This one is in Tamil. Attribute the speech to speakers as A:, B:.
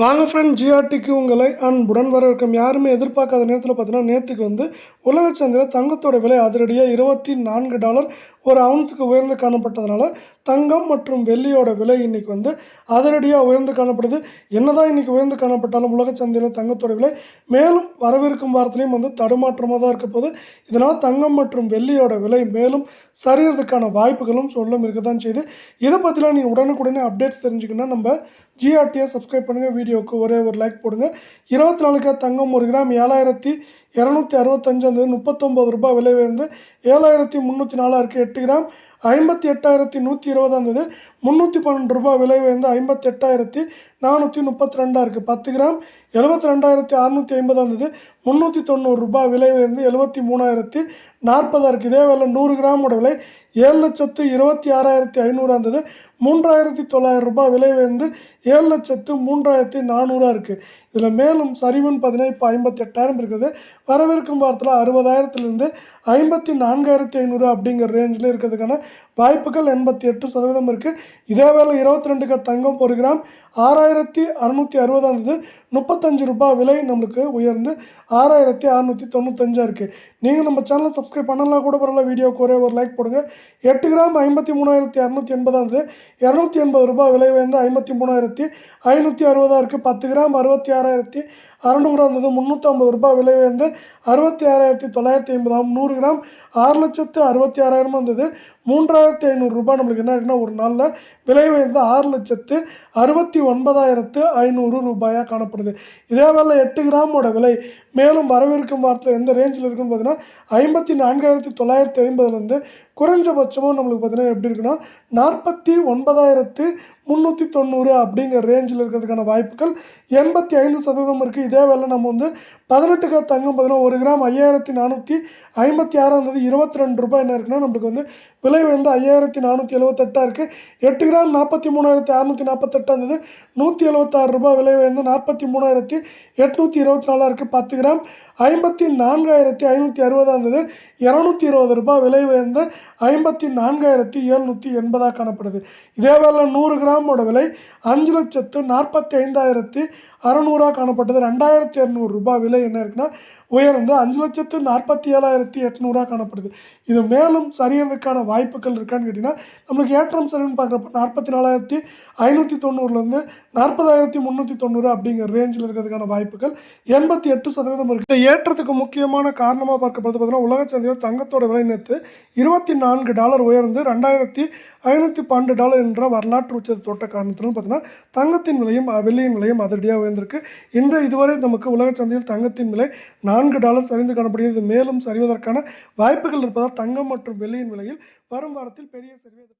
A: வாங்க ஃப்ரெண்ட் ஜிஆர்டிக்கு உங்களை அன்புடன் வரவேற்கும். யாருமே எதிர்பார்க்காத நேரத்தில் பார்த்தீங்கன்னா நேற்றுக்கு வந்து உலக சந்தையில் தங்கத்தோட விலை அதிரடியாக இருபத்தி நான்கு டாலர் ஒரு அவுன்ஸுக்கு உயர்ந்து காணப்பட்டதுனால தங்கம் மற்றும் வெள்ளியோட விலை இன்றைக்கி வந்து அதிரடியாக உயர்ந்து காணப்படுது. என்னதான் இன்றைக்கி உயர்ந்து காணப்பட்டாலும் உலக சந்தையில் தங்கத்தோட விலை மேலும் வரவிருக்கும் வாரத்துலேயும் வந்து தடுமாற்றமாக தான் இருக்க போகுது. இதனால் தங்கம் மற்றும் வெள்ளியோட விலை மேலும் சரியறதுக்கான வாய்ப்புகளும் சொல்லும் இருக்க தான் செய்யுது. இதை பற்றிலாம் நீங்கள் உடனுக்குடனே அப்டேட்ஸ் தெரிஞ்சுக்கணும்னா நம்ம ஜிஆர்டியை சப்ஸ்கிரைப் பண்ணுங்கள் வீடியோவுக்கு ஒரே ஒரு லைக் போடுங்க. இருபத்தி நாலுக்காக தங்கம் ஒரு கிராம் ஏழாயிரத்தி இரநூத்தி அறுபத்தஞ்சு அந்த முப்பத்தொம்பது ரூபாய் விலை உயர்ந்து ஏழாயிரத்தி முந்நூற்றி நாலாக இருக்குது எட்டு கிராம் ஐம்பத்தி எட்டாயிரத்தி நூற்றி இருபதா இருந்தது முந்நூற்றி பன்னெண்டு ரூபாய் விலை உயர்ந்து ஐம்பத்தி எட்டாயிரத்தி நானூற்றி முப்பத்தி ரெண்டாக இருக்குது பத்து கிராம் எழுபத்தி ரெண்டாயிரத்தி அறநூற்றி ஐம்பதாக இருந்தது. முந்நூற்றி தொண்ணூறு ரூபாய் விலை உயர்ந்து எழுபத்தி மூணாயிரத்தி நாற்பதாக இருக்குது இதே வேலை நூறு கிராமோட விலை ஏழு லட்சத்து இருபத்தி ஆறாயிரத்தி ஐநூறாக இருந்தது. மூன்றாயிரத்தி தொள்ளாயிரம் ரூபாய் விலை உயர்ந்து ஏழு லட்சத்து மூன்றாயிரத்தி நானூறாக இருக்குது இதில் மேலும் சரிவுன்னு பார்த்தீங்கன்னா இப்போ ஐம்பத்தி எட்டாயிரம் இருக்குது. வரவிருக்கும் வாரத்தில் அறுபதாயிரத்துலேருந்து ஐம்பத்தி நான்காயிரத்தி ஐநூறு அப்படிங்கிற ரேஞ்சில் இருக்கிறதுக்கான வாய்ப்புகள் எண்பத்தி எட்டு சதவீதம் இருக்குது இதேவேளை இருபத்தி ரெண்டுக்கு தங்கம் ஒரு கிராம். ஆறாயிரத்தி அறுநூற்றி அறுபதாம் தேதி முப்பத்தஞ்சு ரூபாய் விலை நம்மளுக்கு உயர்ந்து ஆறாயிரத்தி அறநூற்றி தொண்ணூத்தஞ்சாக இருக்குது நீங்கள் நம்ம சேனலை சப்ஸ்கிரைப் பண்ணலாம் கூட பரவாயில்ல வீடியோக்கு ஒரே ஒரு லைக் போடுங்க. எட்டு கிராம் ஐம்பத்தி மூணாயிரத்தி இரநூத்தி எண்பதாக இருந்தது இரநூத்தி எண்பது ரூபாய் விலை உயர்ந்து ஐம்பத்தி மூணாயிரத்தி ஐநூற்றி அறுபதாக இருக்குது பத்து கிராம் அறுபத்தி ஆறாயிரத்தி அறநூறுவா இருந்தது முந்நூற்றம்பது ரூபாய் விலை உயர்ந்து அறுபத்தி ஆறாயிரத்தி தொள்ளாயிரத்தி ஐம்பதாம் நூறு கிராம் ஆறு லட்சத்து அறுபத்தி ஆறாயிரமா இருந்தது மூன்றாயிரத்தி ஐநூறுரூபா நம்மளுக்கு என்ன இருக்குன்னா ஒரு நாளில் விலை உயர்ந்து ஆறு லட்சத்து அறுபத்தி ஒன்பதாயிரத்து ஐநூறு ரூபாயாக காணப்படுது. இதே வேலை எட்டு கிராமோட விலை மேலும் வரவிருக்கும் வாரத்தில் எந்த ரேஞ்சில் இருக்குன்னு பார்த்தீங்கன்னா ஐம்பத்தி நான்காயிரத்தி தொள்ளாயிரத்தி ஐம்பதுலேருந்து குறைஞ்சபட்சமும் நம்மளுக்கு பார்த்தீங்கன்னா எப்படி இருக்குன்னா நாற்பத்தி ஒன்பதாயிரத்து முந்நூற்றி தொண்ணூறு அப்படிங்கிற ரேஞ்சில் இருக்கிறதுக்கான வாய்ப்புகள் எண்பத்தி ஐந்து சதவீதம் இருக்குது இதே வேலை நம்ம வந்து பதினெட்டு கிராம் தங்கம் பார்த்தீங்கன்னா ஒரு கிராம் ஐயாயிரத்தி நானூற்றி ஐம்பத்தி ஆறாம் இருந்தது இருபத்தி ரெண்டு ரூபாய் என்ன இருக்குன்னா நம்மளுக்கு வந்து விலை வந்து ஐயாயிரத்தி நானூற்றி எழுபத்தெட்டாக இருக்குது எட்டு கிராம் நாற்பத்தி மூணாயிரத்தி அறநூற்றி நாற்பத்தெட்டாம் தேதி நூற்றி எழுபத்தாறு ரூபாய் விலை வந்து நாற்பத்தி மூணாயிரத்தி எட்நூற்றி இருபத்தி நாலாக இருக்குது பத்து கிராம் ஐம்பத்தி நான்காயிரத்தி ஐநூற்றி அறுபதாம் இருந்தது இரநூத்தி இருபது ரூபாய் விலை உயர்ந்த ஐம்பத்தி நான்காயிரத்தி எழுநூற்றி எண்பதாக காணப்படுது. இதேவேளை நூறு கிராமோட விலை அஞ்சு லட்சத்து நாற்பத்தி ஐந்தாயிரத்தி அறநூறாக காணப்பட்டது. ரெண்டாயிரத்தி இரநூறு ரூபாய் விலை என்ன இருக்குன்னா உயர்ந்து அஞ்சு லட்சத்து நாற்பத்தி ஏழாயிரத்தி எட்நூறாக காணப்படுது. இது மேலும் சரியறதுக்கான வாய்ப்புகள் இருக்கான்னு கேட்டிங்கன்னா நம்மளுக்கு ஏற்றம் சரின்னு பார்க்குறப்ப நாற்பத்தி நாலாயிரத்தி ஐநூற்றி தொண்ணூறுலேருந்து நாற்பதாயிரத்தி முந்நூற்றி தொண்ணூறு அப்படிங்கிற ரேஞ்சில் இருக்கிறதுக்கான வாய்ப்புகள் எண்பத்தி எட்டு சதவீதம் இருக்குது ஏற்றத்துக்கு முக்கியமான காரணமாக பார்க்கப்படுது பார்த்தீங்கன்னா உலக சந்தையில் தங்கத்தோட விலை நேற்று இருபத்தி நான்கு டாலர் உயர்ந்து ரெண்டாயிரத்தி ஐநூற்றி பன்னெண்டு டாலர் என்ற வரலாற்று உச்சத்தை தொட்ட காரணத்திலும் பார்த்தீங்கன்னா தங்கத்தின் விலையும் வெள்ளியின் விலையும் அதிரடியாக உயர்ந்திருக்கு. இன்று இதுவரை நமக்கு உலக சந்தையில் தங்கத்தின் விலை நான் நான்கு டாலர் சரிந்து காணப்படுகிறது. மேலும் சரிவதற்கான வாய்ப்புகள் இருப்பதால் தங்கம் மற்றும் வெள்ளியின் விலையில் வரும் வாரத்தில் பெரிய சரிவு